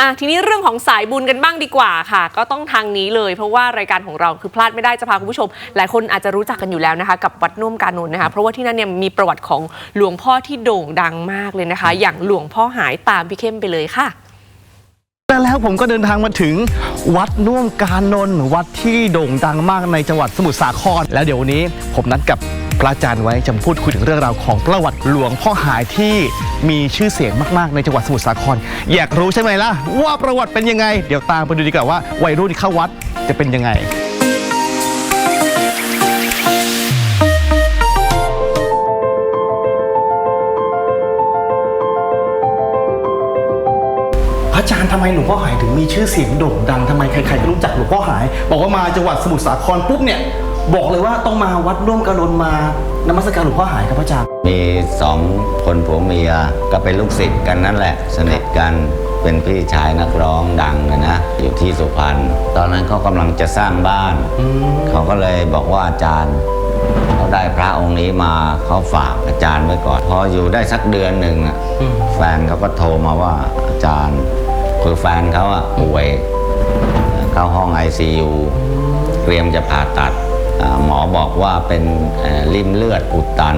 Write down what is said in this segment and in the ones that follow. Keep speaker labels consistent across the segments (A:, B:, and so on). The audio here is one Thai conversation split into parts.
A: อะทีนี้เรื่องของสายบุญกันบ้างดีกว่าค่ะ ก็ต้องทางนี้เลย เพราะว่ารายการของเราคือพลาดไม่ได้จะพาคุณผู้ชม หลายคนอาจจะรู้จักกันอยู่แล้วนะคะ กับวัดนุ่มกานุนนะคะเพราะว่าที่นั่นเนี่ยมีประวัติของหลวงพ่อที่โด่งดังมากเลยนะคะ อย่างหลวงพ่อหายตามพี่เข้มไปเลยค่ะ
B: แล้วผมก็เดินทางมาถึงวัดน่วมการนนท์วัดที่โด่งดังมากในจังหวัดสมุทรสาคร แล้วเดี๋ยววันนี้ผมนัดกับ พระอาจารย์ไว้จะพูดคุยถึงเรื่องราวของประวัติหลวงพ่อหายที่มีชื่อเสียงมากๆ ในจังหวัดสมุทรสาคร อยากรู้ใช่ไหมล่ะ ว่าประวัติเป็นยังไง เดี๋ยวตามไปดูดีกว่าว่าวัยรุ่นเข้าวัดจะเป็นยังไงพระอาจารย์ทำไมหลวงพ่อหายถึงมีชื่อเสียงโด่งดังทำไมใครๆก็รู้จักหลวงพ่อหาย บอกว่ามาจังหวัดสมุทรสาครปุ๊บเนี่ย บอกเลยว่าต้องมาวัดร่วมกระดนมานมัสการหลวงพ่อหายครับพระอาจารย์
C: มีสองคนผัวเมียก็เป็นลูกศิษย์กันนั่นแหละ สนิทกันเป็นพี่ชายนักร้องดังเลยนะอยู่ที่สุพรรณตอนนั้นเขากำลังจะสร้างบ้าน เขาก็เลยบอกว่าอาจารย์เขาได้พระองค์นี้มาเขาฝากอาจารย์ไว้ก่อน พออยู่ได้สักเดือนหนึ่งอะ
B: อืม
C: แฟนเขาก็โทรมาว่าอาจารย์คือแฟนเขาอะป่วยเข้าห้อง ICU เตรียมจะผ่าตัดอ่า หมอบอกว่าเป็นเอ่อริ่มเลือดอุดตัน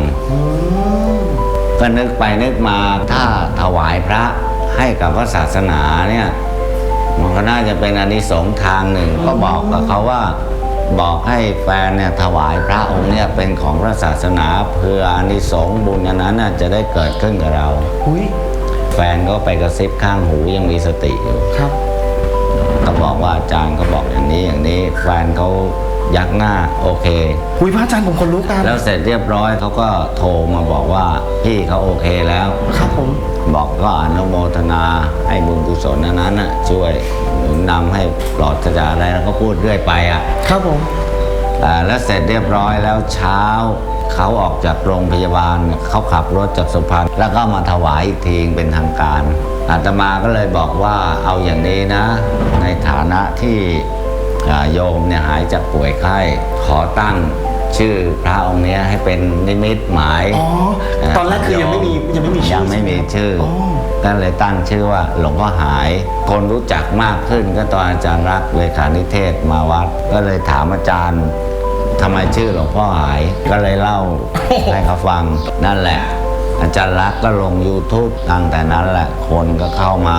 C: ก็นึกไปนึกมาถ้าถวายพระให้กับพระศาสนาเนี่ยมันก็น่าจะเป็นอานิสงส์ทางหนึ่ง ก็บอกกับเขาว่าบอกให้แฟนเนี่ยถวายพระองค์เนี่ยเป็นของพระศาสนาเพื่ออานิสงส์บุญอันนั้นน่ะจะได้เกิดขึ้นกับเรา
B: อุ้ย
C: แฟนก็ไปกระซิบข้างหูยังมีสติอยู่
B: ครับ
C: ก็บอกว่าอาจารย์เขาบอกอย่างนี้อย่างนี้ แฟนเขา ยักหน้าโอเค
B: อุ้ยพระอาจารย์ผมคนลุกกัน
C: แล้วเสร็จเรียบร้อยเขาก็โทรมาบอกว่าพี่เขาโอเคแล้ว
B: ครับผม
C: บอกก็อนุโมทนาให้บุญกุศลอันนั้นน่ะช่วยหนุนนำให้ปลอดจากอะไรแล้วก็พูดเรื่อยไปอะ
B: ครับผม
C: อ่าแล้วเสร็จเรียบร้อยแล้วเช้าเขาออกจากโรงพยาบาลเขาขับรถจากสุพรรณแล้วก็มาถวายอีกทีเป็นทางการอาตมาก็เลยบอกว่าเอาอย่างนี้นะ ในฐานะที่อ่า โยมเนี่ยหายจากป่วยไข้ขอตั้งชื่อพระองค์เนี้ยให้เป็นนิมิตหมาย
B: อ๋อตอนแรกคือยังไม่มียังไม่มีชื่อ
C: ยังไม่มีชื่อ
B: อ๋อ
C: ก็เลยตั้งชื่อว่าหลวงพ่อหาย คนรู้จักมากขึ้นก็ตอนอาจารย์รักษณ์เลขานิเทศมาวัด ก็เลยถามอาจารย์ทำไมชื่อหลวงพ่อหายก็เลยเล่าให้เขาฟังนั่นแหละ อาจารย์รักษณ์ก็ลง YouTube ตั้งแต่นั้นแหละคนก็เข้ามา